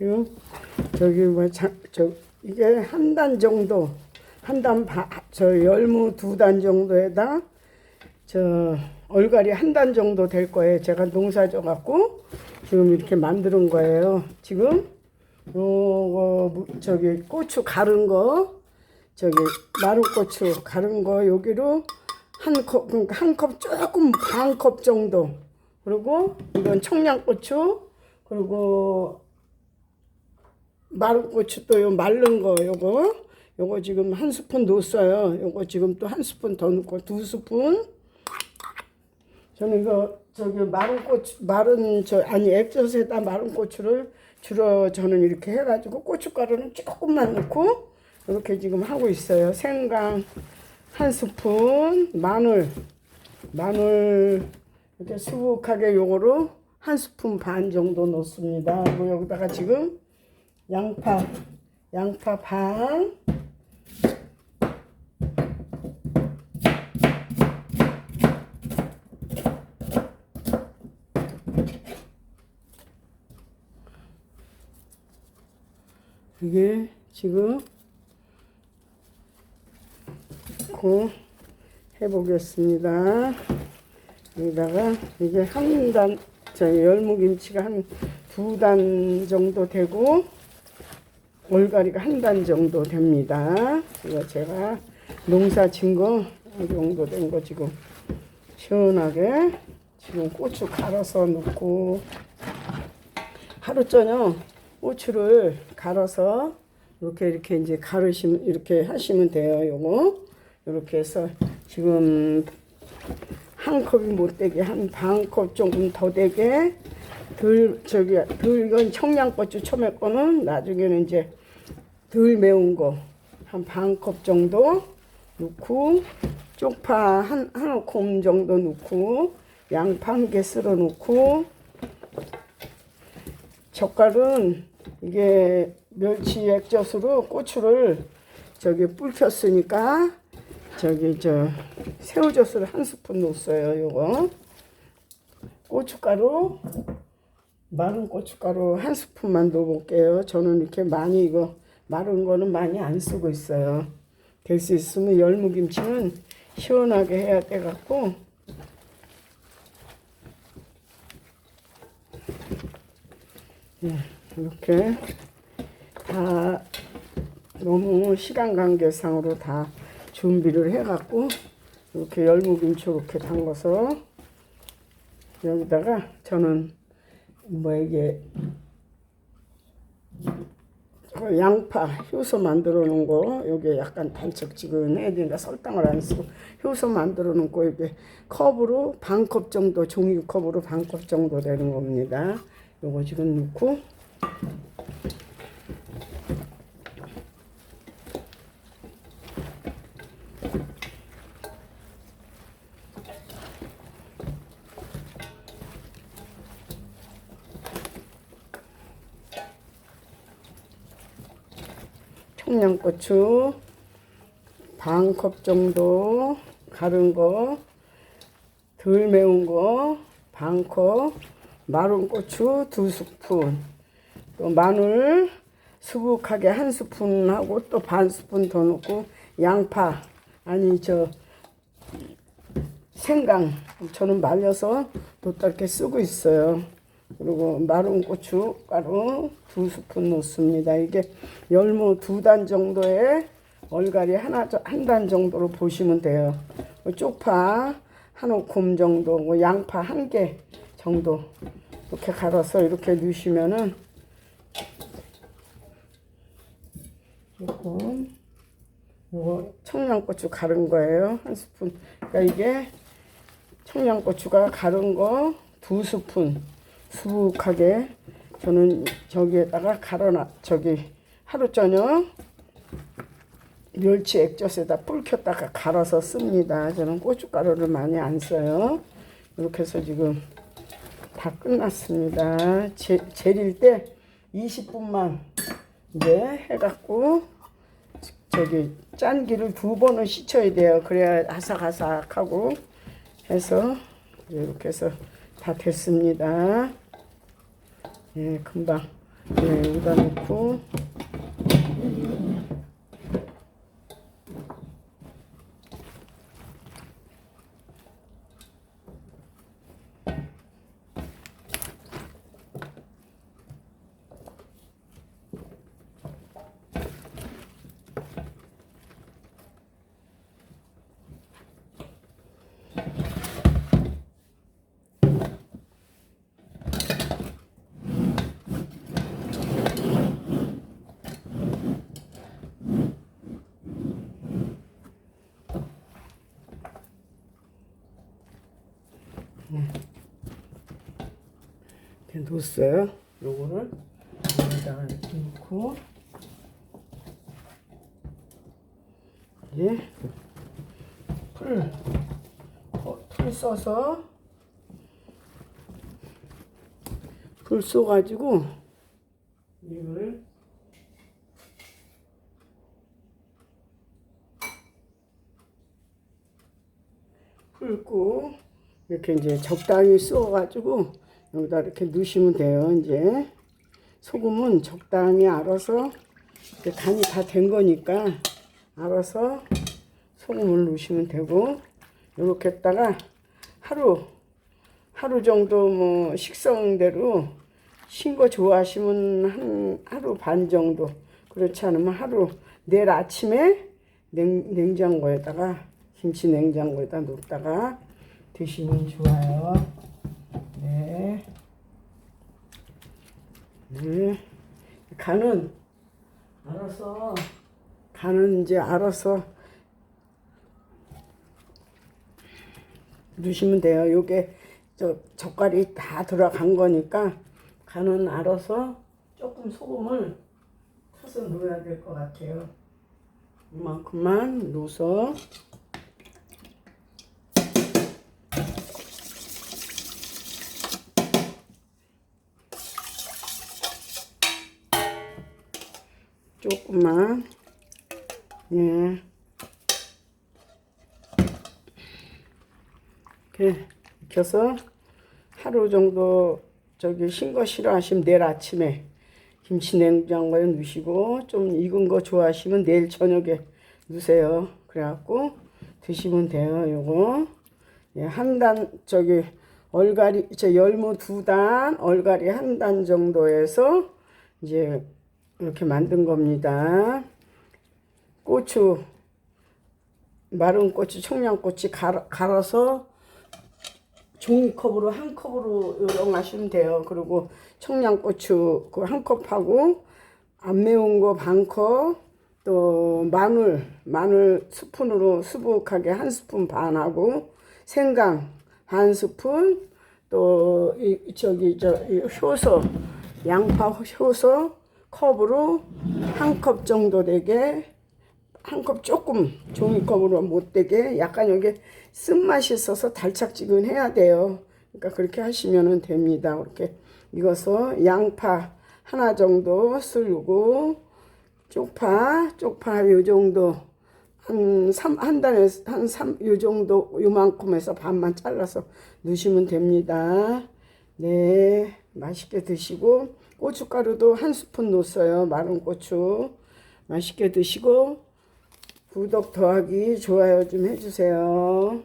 이거 저기 뭐저 이게 한 단 정도 한 단 저 열무 두 단 정도에다 저 얼갈이 한 단 정도 될 거예요. 제가 농사져 갖고 지금 이렇게 만드는 거예요. 지금 요거 무- 저기 고추 가른 거 저기 마른 고추 가른 거 여기로 한 컵 그러니까 한 컵 조금 반 컵 정도 그리고 이건 청양고추 그리고 마른 고추 또요 마른 거 요거 요거 지금 한 스푼 넣었어요. 요거 지금 또 한 스푼 더 넣고 두 스푼. 저는 이거 저기 마른 고추 마른 저 아니 액젓에다 마른 고추를 주로 저는 이렇게 해가지고 고춧가루는 조금만 넣고 이렇게 지금 하고 있어요. 생강 한 스푼, 마늘 마늘 이렇게 수북하게 요거로 한 스푼 반 정도 넣습니다. 그리고 여기다가 지금 양파 양파 반 이게 지금 고 해보겠습니다. 여기다가 이게 한 단, 저 열무김치가 한 두 단 정도 되고 올가리가 한 단 정도 됩니다. 이거 제가 농사 이 정도 된 거 지금 시원하게 지금 고추 갈아서 넣고 하루 저녁 고추를 갈아서 이렇게 이렇게 이제 가르시면 이렇게 하시면 돼요. 요거 이렇게 해서 지금 한 컵이 못 되게 한 반 컵 조금 더 되게 덜 저기 덜 이건 청양고추 처음에 거는 나중에는 이제 덜 매운 거 한 반 컵 정도 넣고 쪽파 한한콤 정도 넣고 양파 한 개 썰어 놓고 젓갈은 이게 멸치 액젓으로 고추를 저기 불켰으니까 저기 저 새우젓을 한 스푼 넣었어요. 요거 고춧가루 마른 고춧가루 한 스푼만 넣어 볼게요. 저는 이렇게 많이 이거 마른 거는 많이 안 쓰고 있어요. 될 수 있으면 열무김치는 시원하게 해야 돼 갖고 네, 이렇게 다 너무 시간 관계상으로 다 준비를 해갖고 이렇게 열무김치 이렇게 담궈서 여기다가 저는 뭐 이게 저 양파 효소 만들어 놓은 거 여기 약간 단척지근해야 되니까 설탕을 안 쓰고 효소 만들어 놓은 거 이게 컵으로 반 컵 정도 종이컵으로 반 컵 정도 되는 겁니다. 요거 지금 넣고 청양고추 반 컵 정도 가른 거, 덜 매운 거 반 컵, 마른 고추 두 스푼, 또 마늘 수북하게 한 스푼 하고 또 반 스푼 더 넣고 양파 아니 저 생강 저는 말려서 또 이렇게 쓰고 있어요. 그리고 마른 고추 가루 두 스푼 넣습니다. 이게 열무 두 단 정도의 얼갈이 하나 한 단 정도로 보시면 돼요. 쪽파 한 오콤 정도, 뭐 양파 한 개 정도 이렇게 갈아서 이렇게 넣으시면은 조금 이거 청양고추 가른 거예요 한 스푼. 그러니까 이게 청양고추가 가른 거두 스푼. 수북하게 저는 저기에다가 갈아놔 저기 하루 저녁 멸치 액젓에다 불켰다가 갈아서 씁니다. 저는 고춧가루를 많이 안 써요. 이렇게 해서 지금 다 끝났습니다. 제, 재릴 때 20분만 이제 해갖고 저기 짠기를 두 번은 씻어야 돼요. 그래야 아삭아삭하고 해서 이렇게 해서 다 됐습니다. 예, 금방 네, 여기다 놓고 이렇게 놓았어요. 요거를 여기다가 이렇게 놓고 이제 풀, 어, 풀 써서 풀 써가지고 이걸 풀고 이렇게 이제 적당히 쏘가지고 여기다 이렇게 넣으시면 돼요. 이제 소금은 적당히 알아서 간이 다 된 거니까 알아서 소금을 넣으시면 되고 이렇게 했다가 하루 하루 정도 뭐 식성대로 신 거 좋아하시면 한 하루 반 정도 그렇지 않으면 하루 내일 아침에 냉, 냉장고에다가 김치 냉장고에다 놓다가 드시면 좋아요. 네. 네. 간은 알아서 간은 이제 알아서 넣으시면 돼요. 요게 저 젓갈이 다 들어간 거니까 간은 알아서 조금 소금을 타서 넣어야 될 것 같아요. 이만큼만 넣어서 조금만 예 이렇게 익혀서 하루 정도 저기 신 거 싫어하시면 내일 아침에 김치 냉장고에 넣으시고 좀 익은 거 좋아하시면 내일 저녁에 넣으세요. 그래갖고 드시면 돼요. 요거 예, 한단 저기 얼갈이 저 열무 두 단, 얼갈이 한 단 정도에서 이제 이렇게 만든 겁니다. 고추 마른 고추, 청양고추 갈아, 갈아 서 종이컵으로 한 컵으로 요령하시면 돼요. 그리고 청양고추 그 한 컵하고 안 매운 거 반 컵, 또 마늘 마늘 스푼으로 수북하게 한 스푼 반하고 생강 반 스푼 또 이 저기 저 이 효소 양파 효소 컵으로 한 컵 정도 되게 한 컵 조금 종이컵으로 못 되게 약간 여기 쓴맛이 있어서 달짝지근해야 돼요. 그러니까 그렇게 하시면 됩니다. 이렇게 익어서 양파 하나 정도 썰고 쪽파 쪽파 요 정도 한, 삼, 한 단에 한 삼, 요 정도, 요만큼 해서 반만 잘라서 넣으시면 됩니다. 네, 맛있게 드시고, 고춧가루도 한 스푼 넣었어요. 마른 고추. 맛있게 드시고, 구독 더하기, 좋아요 좀 해주세요.